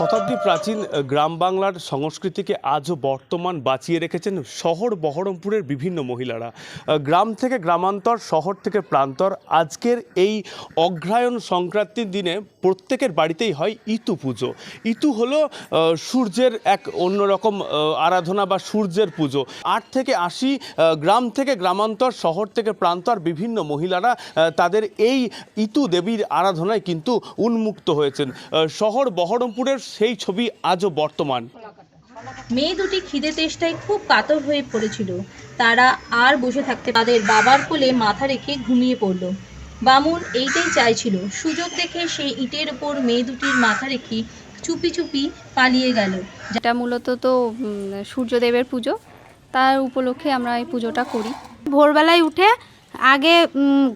শতাব্দী প্রাচীন গ্রাম বাংলার সংস্কৃতিকে আজও বর্তমান বাঁচিয়ে রেখেছেন শহর বহরমপুরের বিভিন্ন মহিলারা। গ্রাম থেকে গ্রামান্তর, শহর থেকে প্রান্তর, আজকের এই অগ্রায়ণ সংক্রান্তির দিনে প্রত্যেকের বাড়িতেই হয় ইতু পুজো। ইতু হলো সূর্যের এক অন্যরকম আরাধনা বা সূর্যের পুজো। আট থেকে আশি গ্রাম থেকে গ্রামান্তর, শহর থেকে প্রান্তর বিভিন্ন মহিলারা তাদের এই ইতু দেবীর আরাধনায় কিন্তু উন্মুক্ত হয়েছেন। শহর বহরমপুরের সেই ছবি আজও বর্তমান। মেয়ে দুটি খিদে তেষ্টায় খুব কাতর হয়ে পড়েছিল। তারা আর বসে থাকতে তাদের বাবার কোলে মাথা রেখে ঘুমিয়ে পড়ল। বামুন এইটাই চাইছিল। সুযোগ দেখে সেই ইটের উপর মেয়ে দুটির মাথা রেখে চুপি চুপি পালিয়ে গেল। যেটা মূলত তো সূর্যদেবের পুজো তার উপলক্ষে আমরা এই পুজোটা করি। ভোরবেলায় উঠে আগে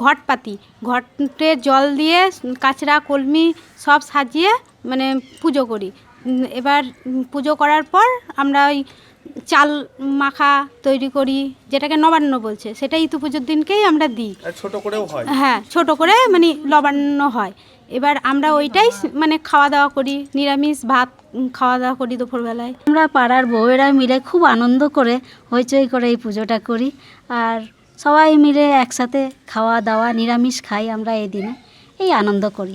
ঘট পাতি ঘটে জল দিয়ে কাঁচরা কলমি সব সাজিয়ে মানে পুজো করি। এবার পুজো করার পর আমরা ওই চাল মাখা তৈরি করি যেটাকে নবান্ন বলছে সেটা ইতু পুজোর দিনকেই আমরা দিই। ছোট করেও হয়? হ্যাঁ ছোট করে মানে লবান্ন হয়। এবার আমরা ওইটাই মানে খাওয়া দাওয়া করি নিরামিষ ভাত খাওয়া দাওয়া করি দুপুরবেলায়। আমরা পাড়ার বউয়েরা মিলে খুব আনন্দ করে হইচই করে এই পুজোটা করি। আর সবাই মিলে একসাথে খাওয়া দাওয়া নিরামিষ খাই আমরা এই দিনে এই আনন্দ করি।